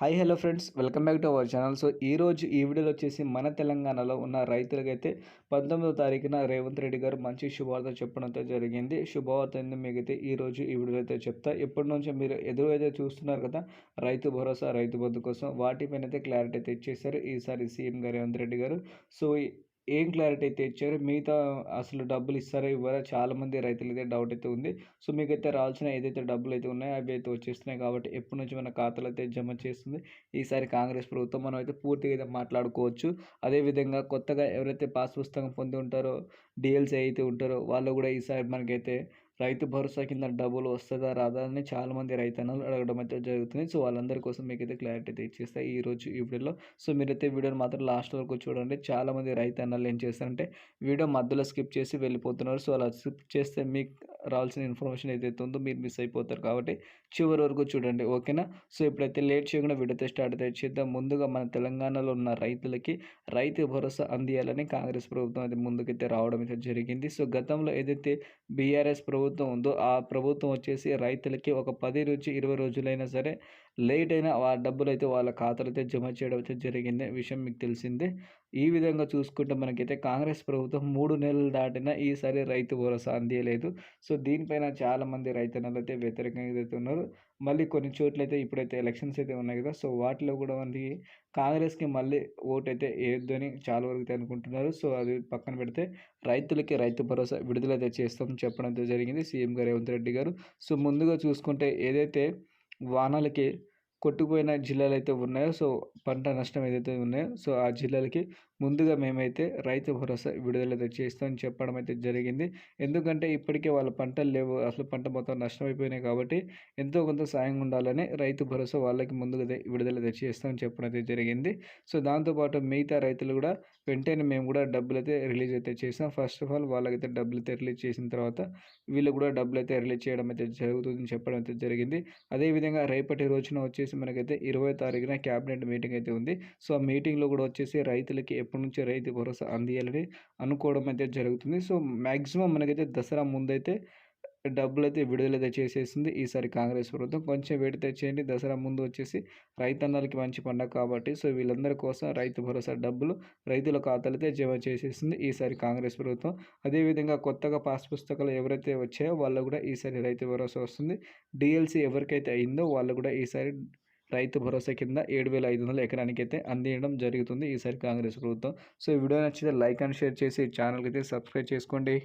Hi hello friends. Welcome back to our channel. So ఈ రోజు ఈ వీడియోలో వచ్చేసి మన తెలంగాణలో ఉన్న రైతులకైతే పంతొమ్మిదో తారీఖున రేవంత్ రెడ్డి గారు మంచి శుభవార్త చెప్పడంతో జరిగింది. శుభవార్త ఏంది మీకైతే ఈరోజు ఈ వీడియోలో అయితే చెప్తా. ఇప్పటి నుంచి మీరు ఎదురు అయితే చూస్తున్నారు కదా రైతు భరోసా రైతు బంధు కోసం వాటిపైన అయితే క్లారిటీ అయితే ఇచ్చేసారు ఈసారి సీఎం గారు రేవంత్ రెడ్డి గారు. సో ఏం క్లారిటీ అయితే ఇచ్చారు? మిగతా అసలు డబ్బులు ఇస్తారో? ఇవ్వరా? చాలామంది రైతులు అయితే డౌట్ అయితే ఉంది. సో మీకైతే రావాల్సిన ఏదైతే డబ్బులు అయితే ఉన్నాయో అవి అయితే వచ్చేస్తున్నాయి కాబట్టి ఎప్పటి నుంచి మన ఖాతాలు అయితే జమ చేస్తుంది? ఈసారి కాంగ్రెస్ ప్రభుత్వం మనం అయితే పూర్తిగా అయితే మాట్లాడుకోవచ్చు. అదేవిధంగా కొత్తగా ఎవరైతే పాస్ పుస్తకం పొంది ఉంటారో డిఎల్సీ అయితే ఉంటారో వాళ్ళు కూడా ఈసారి మనకైతే రైతు భరోసా కింద డబ్బులు వస్తుందా రాదా అని చాలామంది రైతన్నలు అడగడం అయితే జరుగుతుంది. సో వాళ్ళందరి కోసం మీకు అయితే క్లారిటీ అయితే ఇచ్చేస్తాయి ఈ రోజు ఈ వీడియోలో. సో మీరైతే వీడియోని మాత్రం లాస్ట్ వరకు చూడండి. చాలామంది రైతన్నలు ఏం చేస్తారంటే వీడియో మధ్యలో స్కిప్ చేసి వెళ్ళిపోతున్నారు. సో అలా స్కిప్ చేస్తే మీకు రావాల్సిన ఇన్ఫర్మేషన్ ఏదైతే ఉందో మీరు మిస్ అయిపోతారు. కాబట్టి చివరి వరకు చూడండి. ఓకేనా? సో ఇప్పుడైతే లేట్ చేయకుండా విడత స్టార్ట్ అయితే చేద్దాం. ముందుగా మన తెలంగాణలో ఉన్న రైతులకి రైతు భరోసా అందియాలని కాంగ్రెస్ ప్రభుత్వం అయితే ముందుకైతే రావడం అయితే జరిగింది. సో గతంలో ఏదైతే బీఆర్ఎస్ ప్రభుత్వం ఉందో ఆ ప్రభుత్వం వచ్చేసి రైతులకి ఒక పది నుంచి ఇరవై రోజులైనా సరే లేట్ అయినా ఆ డబ్బులు అయితే వాళ్ళ ఖాతాలు అయితే జమ చేయడం అయితే జరిగింది. విషయం మీకు తెలిసిందే. ఈ విధంగా చూసుకుంటే మనకైతే కాంగ్రెస్ ప్రభుత్వం మూడు నెలలు దాటినా ఈసారి రైతు భరోసా అందియలేదు. సో దీనిపైన చాలామంది రైతన్నలు అయితే వ్యతిరేకంగా అయితే ఉన్నారు మళ్ళీ కొన్ని చోట్ల అయితే ఇప్పుడైతే ఎలక్షన్స్ అయితే ఉన్నాయి కదా. సో వాటిలో కూడా మనకి కాంగ్రెస్కి మళ్ళీ ఓటు అయితే వేయొద్దు అని చాలా వరకు అనుకుంటున్నారు. సో అది పక్కన పెడితే రైతులకి రైతు భరోసా విడుదలైతే చేస్తామని చెప్పడం జరిగింది సీఎం గారు రేవంత్ రెడ్డి గారు. సో ముందుగా చూసుకుంటే ఏదైతే वानल के కొట్టుకుపోయిన జిల్లాలు అయితే ఉన్నాయో సో పంట నష్టం ఏదైతే ఉన్నాయో సో ఆ జిల్లాలకి ముందుగా మేమైతే రైతు భరోసా విడుదల చేస్తామని చెప్పడం అయితే జరిగింది. ఎందుకంటే ఇప్పటికే వాళ్ళ పంటలు లేవు అసలు పంట మొత్తం నష్టమైపోయినాయి కాబట్టి ఎంతో కొంత సాయం ఉండాలని రైతు భరోసా వాళ్ళకి ముందుగా విడుదల చేస్తామని చెప్పడం అయితే జరిగింది. సో దాంతోపాటు మిగతా రైతులు కూడా వెంటనే మేము కూడా డబ్బులు అయితే రిలీజ్ అయితే చేసాం ఫస్ట్ ఆఫ్ ఆల్ వాళ్ళకైతే డబ్బులు అయితే రిలీజ్ చేసిన తర్వాత వీళ్ళు కూడా డబ్బులు అయితే రిలీజ్ చేయడం అయితే జరుగుతుందని చెప్పడం అయితే జరిగింది. అదేవిధంగా రేపటి రోజున వచ్చేసి మనకైతే ఇరవై తారీఖున క్యాబినెట్ మీటింగ్ అయితే ఉంది. సో ఆ మీటింగ్లో కూడా వచ్చేసి రైతులకి ఎప్పటి నుంచి రైతు భరోసా అందియాలని అనుకోవడం అయితే జరుగుతుంది. సో మ్యాక్సిమం మనకైతే దసరా ముందైతే డబ్బులు అయితే విడుదలైతే చేసేసింది. ఈసారి కాంగ్రెస్ ప్రభుత్వం కొంచెం వేడి తెచ్చేయండి. దసరా ముందు వచ్చేసి రైతన్నలకి మంచి పండగ కాబట్టి సో వీళ్ళందరి కోసం రైతు భరోసా డబ్బులు రైతుల ఖాతాలైతే జమ చేసేసింది ఈసారి కాంగ్రెస్ ప్రభుత్వం. అదేవిధంగా కొత్తగా పాస్ పుస్తకాలు ఎవరైతే వచ్చాయో వాళ్ళు కూడా ఈసారి రైతు భరోసా వస్తుంది. డిఎల్సీ ఎవరికైతే అయిందో వాళ్ళు కూడా ఈసారి రైతు భరోసా కింద ఏడు వేల ఐదు వందల ఎకరానికి అయితే అందించడం జరుగుతుంది ఈసారి కాంగ్రెస్ ప్రభుత్వం. సో ఈ వీడియో నచ్చితే లైక్ అండ్ షేర్ చేసి ఛానల్కి అయితే సబ్స్క్రైబ్ చేసుకోండి.